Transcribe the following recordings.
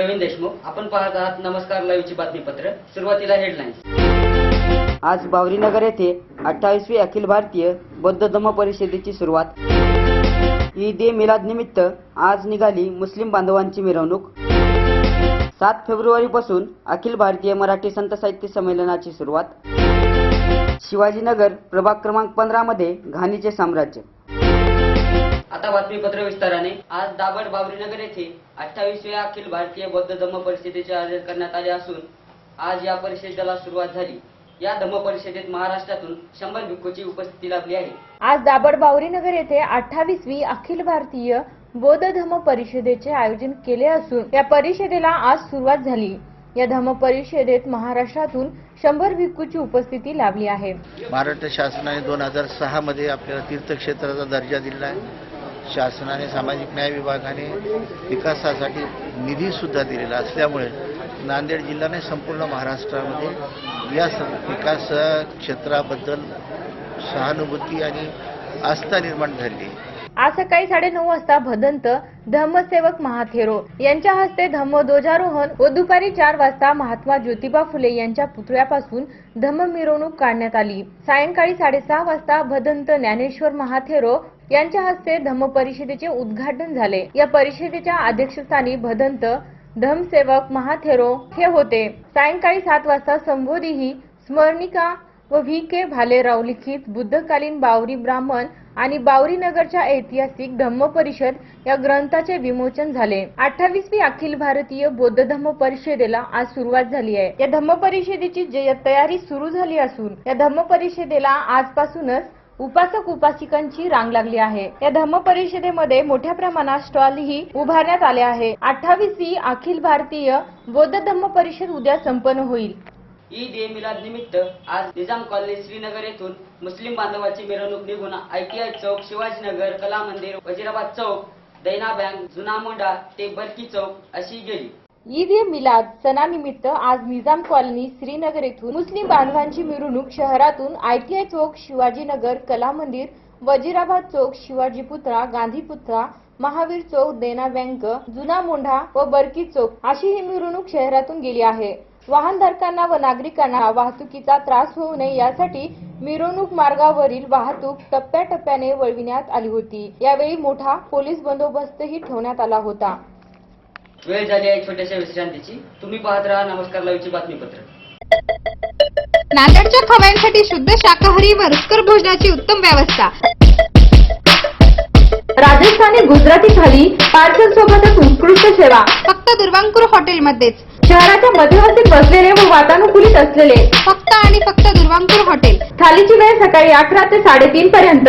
प्रवीण देशमुख आपण पाहत आहात नमस्कार लाईव्हची बातमीपत्र. सुरुवातीला हेडलाईन्स आज बावरीनगर येथे अठ्ठावीसवी अखिल भारतीय बौद्ध धम्म परिषदेची सुरुवात. ईद ए मिलाद निमित्त आज निघाली मुस्लिम बांधवांची मिरवणूक. सात फेब्रुवारीपासून अखिल भारतीय मराठी संत साहित्य संमेलनाची सुरुवात. शिवाजीनगर प्रभाग क्रमांक पंधरा मध्ये घाणीचे साम्राज्य. आता बातमीपत्र विस्ताराने. आज दाभड बाबरीनगर येथे अठ्ठावीसव्या अखिल भारतीय बौद्ध धम्म परिषदेचे आयोजन करण्यात आले असून आज या परिषदेला सुरुवात झाली. या धम्म परिषदेत महाराष्ट्रातून शंभर भिक्खूची उपस्थिती लाभली आहे. आज दाभड बावरीनगर येथे अठ्ठावीसवी अखिल भारतीय बौद्ध धम्म परिषदेचे आयोजन केले असून या परिषदेला आज सुरुवात झाली. या धम्म परिषदेत महाराष्ट्रातून शंभर भिक्खूची उपस्थिती लाभली आहे. महाराष्ट्र शासनाने दोन हजार सहामध्ये आपल्याला तीर्थक्षेत्राचा दर्जा दिलेला आहे. शासनाने सामाजिक न्याय विभागाने विकासासाठी निधीसुद्धा दिलेला असल्यामुळे नांदेड जिल्ह्याने संपूर्ण महाराष्ट्रामध्ये या विकास क्षेत्राबद्दल सहानुभूती आणि आस्था निर्माण झाली. आज सकाळी साडेनऊ वाजता भदंत धम्मसेवक महाथेरो यांच्या हस्ते धम्म ध्वजारोहण व दुपारी चार वाजता महात्मा ज्योतिबा फुले यांच्या पुतळ्यापासून धम्म मिरवणूक काढण्यात आली. सायंकाळी साडेसहा वाजता भदंत ज्ञानेश्वर महाथेरो यांच्या हस्ते धम्म परिषदेचे उद्घाटन झाले. या परिषदेच्या अध्यक्षस्थानी भदंत धम्मसेवक महाथेरो हे होते. सायंकाळी सात वाजता संबोधी ही स्मरणिका व व्ही. के. भालेराव लिखित बुद्धकालीन बावरी ब्राह्मण आणि बावरी नगरच्या ऐतिहासिक धम्म परिषद या ग्रंथाचे विमोचन झाले. अठ्ठावीसवी अखिल भारतीय बौद्ध धम्म परिषदेला आज सुरुवात झाली आहे. या धम्म परिषदेची तयारी सुरू झाली असून या धम्म परिषदेला आजपासूनच उपासक उपासिकांची रांग लागली आहे. या धम्म परिषदेमध्ये मोठ्या प्रमाणात स्टॉलही उभारण्यात आले आहे. अठ्ठावीस ही अखिल भारतीय बौद्ध धम्म परिषद उद्या संपन्न होईल. ईद ए मिलाद निमित्त आज निजाम कॉलनी श्रीनगर येथून मुस्लिम बांधवाची मिरवणूक निघून आयटीआय चौक शिवाजीनगर कला मंदिर वजीराबाद चौक दैना बँक जुना मोंडा ते बरकी चौक अशी गेली. ईद ए मिलाद सणानिमित्त आज निजाम कॉलनी श्रीनगर येथून मुस्लिम बांधवांची मिरवणूक शहरातून आयटीआय चौक शिवाजीनगर कला मंदिर वजीराबाद चौक शिवाजी पुतळा गांधी पुतळा महावीर चौक देना बँक जुना मोंढा व बरकी चौक अशी ही मिरवणूक शहरातून गेली आहे. वाहनधारकांना व नागरिकांना वाहतुकीचा त्रास होऊ नये यासाठी मिरवणूक मार्गावरील वाहतूक टप्प्याटप्प्याने वळविण्यात आली होती. यावेळी मोठा पोलीस बंदोबस्तही ठेवण्यात आला होता. वेळ झाली आहे छोट्याशा विश्रांतीची. तुम्ही पाहत राहा नमस्कार लाईव्हची बातमीपत्र. नांदेडच्या खवयांसाठी शुद्ध शाकाहारी व रुचकर भोजनाची उत्तम व्यवस्था. राजस्थानी गुजराती थाली पार्सल सोबतच उत्कृष्ट सेवा. फक्त दुर्वांकुर हॉटेलमध्येच. शहराच्या मध्यवर्ती बसलेले व वातानुकूलित असलेले. फक्त आणि फक्त दुर्वांकुर हॉटेल. थालीची वेळ सकाळी अकरा ते साडेतीन पर्यंत.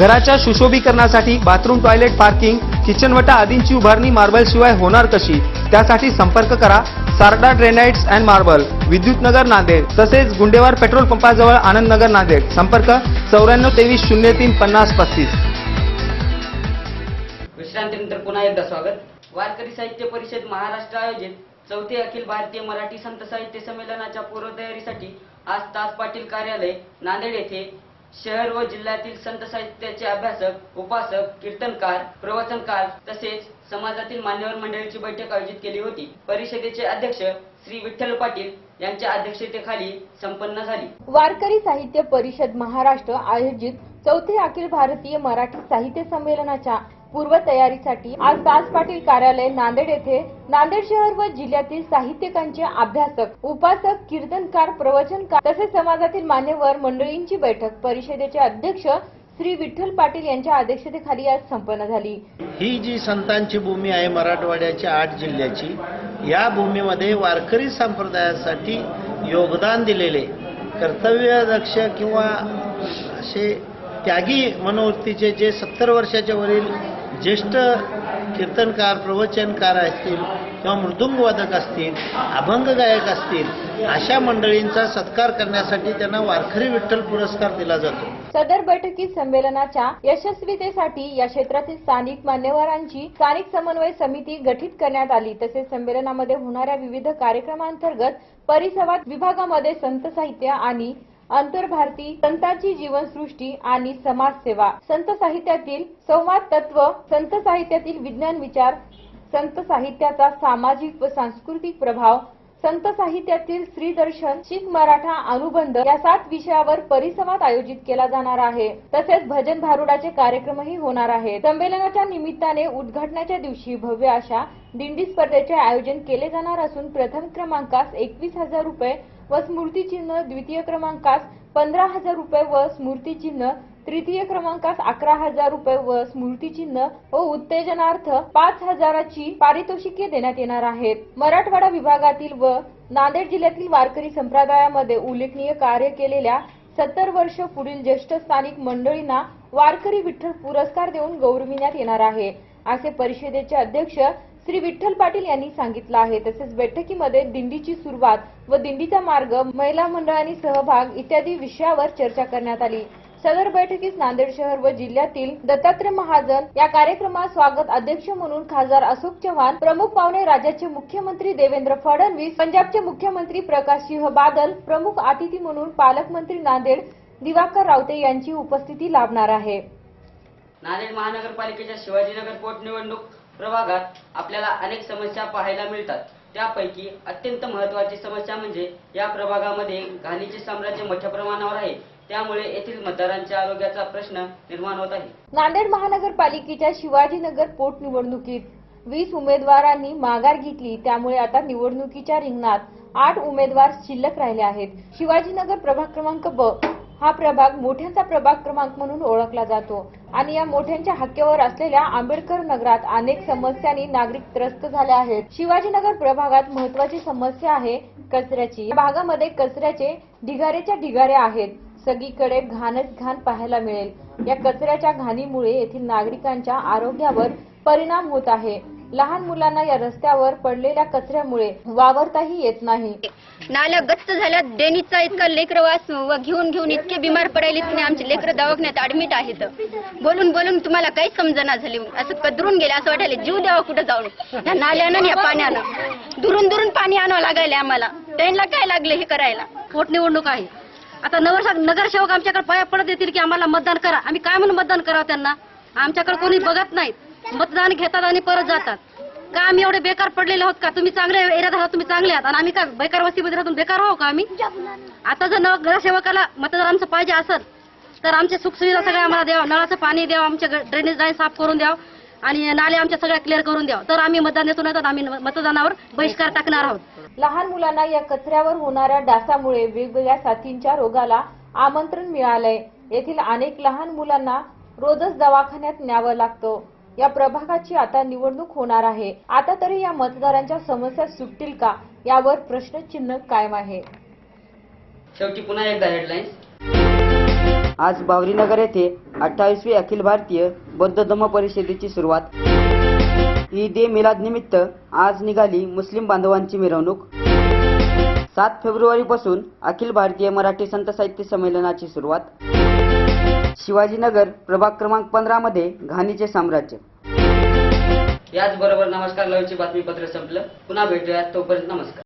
घराच्या सुशोभीकरणासाठी बाथरूम टॉयलेट पार्किंग किचनवटा आदींची उभारणी मार्बल शिवाय होणार कशी? त्यासाठी संपर्क करा सारडा ड्रेनाइट्स अँड मार्बल विद्युत नगर नांदेड तसेच गुंडेवार पेट्रोल पंपाजवळ आनंदनगर नांदेड. संपर्क चौऱ्याण्णव तेवीस शून्य तीन पन्नास पस्तीस. विश्रांतीनंतर पुन्हा एकदा स्वागत. वारकरी साहित्य परिषद महाराष्ट्र आयोजित चौथे अखिल भारतीय मराठी संत साहित्य संमेलनाच्या पूर्वतयारीसाठी आज तास पाटील कार्यालय नांदेड येथे शहर व जिल्ह्यातील संत साहित्याचे अभ्यासक उपासक कीर्तनकार प्रवचनकार तसेच समाजातील मान्यवर मंडळीची बैठक आयोजित केली होती. परिषदेचे अध्यक्ष श्री विठ्ठल पाटील यांच्या अध्यक्षतेखाली संपन्न झाली. वारकरी साहित्य परिषद महाराष्ट्र आयोजित चौथे अखिल भारतीय मराठी साहित्य संमेलनाच्या पूर्वतयारीसाठी आज दास पाटील कार्यालय नांदेड येथे नांदेड शहर व जिल्ह्यातील साहित्यिकांचे अभ्यासक उपासक कीर्तनकार प्रवचनकार तसेच समाजातील मान्यवर मंडळींची बैठक परिषदेचे अध्यक्ष श्री विठ्ठल पाटील यांच्या अध्यक्षतेखाली आज संपन्न झाली. ही जी संतांची भूमी आहे मराठवाड्याच्या आठ जिल्ह्याची या भूमीमध्ये वारकरी संप्रदायासाठी योगदान दिलेले कर्तव्यदक्ष किंवा असे त्यागी मनोवृत्तीचे जे सत्तर वर्षाच्या वरील ज्येष्ठ कीर्तनकार प्रवचनकार असतील किंवा मृदुंगवादक असतील अभंग गायक असतील अशा मंडळींचा सत्कार करण्यासाठी त्यांना वारखरी विठ्ठल पुरस्कार दिला जातो. सदर बैठकीत संमेलनाच्या यशस्वीतेसाठी या क्षेत्रातील स्थानिक मान्यवरांची स्थानिक समन्वय समिती गठीत करण्यात आली. तसेच संमेलनामध्ये होणाऱ्या विविध कार्यक्रमांतर्गत परिसंवाद विभागामध्ये संत साहित्य आणि आंतरभारती संतांची जीवनसृष्टी आणि समाजसेवा. संत साहित्यातील संवाद तत्व संत साहित्यातील विज्ञान विचार संत साहित्याचा सामाजिक व सांस्कृतिक प्रभाव संत साहित्यातील श्रीदर्शन शीख मराठा अनुबंध या सात विषयावर परिसंवाद आयोजित केला जाणार आहे. तसेच भजन भारुडाचे कार्यक्रमही होणार आहेत. संमेलनाच्या निमित्ताने उद्घाटनाच्या दिवशी भव्य अशा दिंडी स्पर्धेचे आयोजन केले जाणार असून प्रथम क्रमांकास एकवीस हजार रुपये व स्मृतिचिन्ह द्वितीय क्रमांकास पंधरा हजार रुपये व स्मृतिचिन्ह तृतीय क्रमांकास अकरा हजार रुपये व स्मृतिचिन्ह व उत्तेजनार्थ पाच हजाराची पारितोषिके देण्यात येणार आहेत. मराठवाडा विभागातील व नांदेड जिल्ह्यातील वारकरी संप्रदायामध्ये उल्लेखनीय कार्य केलेल्या सत्तर वर्ष पुढील ज्येष्ठ स्थानिक मंडळींना वारकरी विठ्ठल पुरस्कार देऊन गौरविण्यात येणार आहे. असे परिषदेचे अध्यक्ष श्री विठ्ठल पाटील यांनी सांगितलं आहे. तसेच बैठकीमध्ये दिंडीची सुरुवात व दिंडीचा मार्ग महिला मंडळांनी सहभाग इत्यादी विषयावर चर्चा करण्यात आली. सदर बैठकीस नांदेड शहर व जिल्ह्यातील दत्तात्रय महाजन या कार्यक्रमात स्वागत अध्यक्ष म्हणून खासदार अशोक चव्हाण प्रमुख पाहुणे राज्याचे मुख्यमंत्री देवेंद्र फडणवीस पंजाबचे मुख्यमंत्री प्रकाश सिंह बादल प्रमुख अतिथी म्हणून पालकमंत्री नांदेड दिवाकर रावते यांची उपस्थिती लाभणार आहे. नांदेड महानगरपालिकेच्या शिवाजीनगर पोटनिवडणूक प्रभागात आपल्याला अनेक समस्या पाहायला मिळतात. त्यापैकी अत्यंत महत्वाची समस्या म्हणजे या प्रभागामध्ये घाणीचे साम्राज्य मोठ्या प्रमाणावर आहे. त्यामुळे येथील मतदारांच्या आरोग्याचा प्रश्न निर्माण होत आहे. नांदेड महानगरपालिकेच्या शिवाजीनगर पोटनिवडणुकीत वीस उमेदवारांनी माघार घेतली त्यामुळे आता निवडणुकीच्या रिंगणात आठ उमेदवार शिल्लक राहिले आहेत. शिवाजीनगर प्रभाग क्रमांक ब हा प्रभाग मोठ्यांचा प्रभाग क्रमांक म्हणून ओळखला जातो आणि या मोठ्यांच्या हक्क्यावर असलेल्या आंबेडकर नगरात अनेक समस्यांनी नागरिक त्रस्त झाले आहेत. शिवाजीनगर प्रभागात महत्वाची समस्या आहे कचऱ्याची. भागामध्ये कचऱ्याचे ढिगारेच्या ढिगारे आहेत. सगळीकडे घाणच घाण पाहायला मिळेल. या कचऱ्याच्या घाणीमुळे येथील नागरिकांच्या आरोग्यावर परिणाम होत आहे. लहान मुलांना या रस्त्यावर पडलेल्या कचऱ्यामुळे वावरताही येत नाही. नाल्या गच्च झाल्या डेनीचा इतका लेकर वास व घेऊन घेऊन इतके बिमार पडायले की आमचे लेकर दवाखान्यात ऍडमिट आहेत. बोलून बोलून तुम्हाला काही समजना झाली. असं कदरून गेले असं वाटायला जीव द्यावा कुठं जाऊन? या नाल्यानं या पाण्यानं. दुरून दुरून पाणी आणावं लागायले आम्हाला. त्यांना काय लागले हे करायला? पोटनिवडणूक आहे. आता नगर नगरसेवक आमच्याकडे पाया पडत येतील की आम्हाला मतदान करा. आम्ही काय म्हणून मतदान करावं त्यांना? आमच्याकडे कोणी बघत नाहीत. मतदान घेतात आणि परत जातात. का आम्ही एवढे बेकार पडलेले आहोत का? तुम्ही चांगले एरियात आहात तुम्ही चांगले आहात. आणि आम्ही काय बेकार वस्तीमध्ये राहून बेकार आहो का आम्ही? आता जर नगरसेवकाला मतदार आमचं पाहिजे असेल तर आमच्या सुखसुविधा सगळ्या आम्हाला द्यावं. नळाचं पाणी द्यावं आमच्या ड्रेनेज लाईन साफ करून द्यावं. आणि नाले आमच्या सगळ्या क्लिअर करून द्यावं. तर आम्ही मतदान देतो नाही तर आम्ही मतदानावर बहिष्कार टाकणार आहोत. लहान मुलांना या कचऱ्यावर होणाऱ्या डासामुळे वेगवेगळ्या साथींच्या रोगाला आमंत्रण मिळालंय. येथील अनेक लहान मुलांना रोजच दवाखान्यात न्यावं लागतं. या प्रभागाची आता निवडणूक होणार आहे. आता तरी या मतदारांच्या समस्या सुटतील का? यावर प्रश्नचिन्ह कायम आहे. शेवटी पुन्हा एकदा हेडलाईन्स आज बावरीनगर येथे अठ्ठावीसवी अखिल भारतीय बौद्ध धम्म परिषदेची सुरुवात. ईद ए मिलाद निमित्त आज निघाली मुस्लिम बांधवांची मिरवणूक. सात फेब्रुवारी पासून अखिल भारतीय मराठी संत साहित्य संमेलनाची सुरुवात. शिवाजीनगर प्रभाग क्रमांक पंधरा मध्ये घाणीचे साम्राज्य. याचबरोबर नमस्कार लवची बातमीपत्र संपलं. पुन्हा भेटूया तोपर्यंत नमस्कार.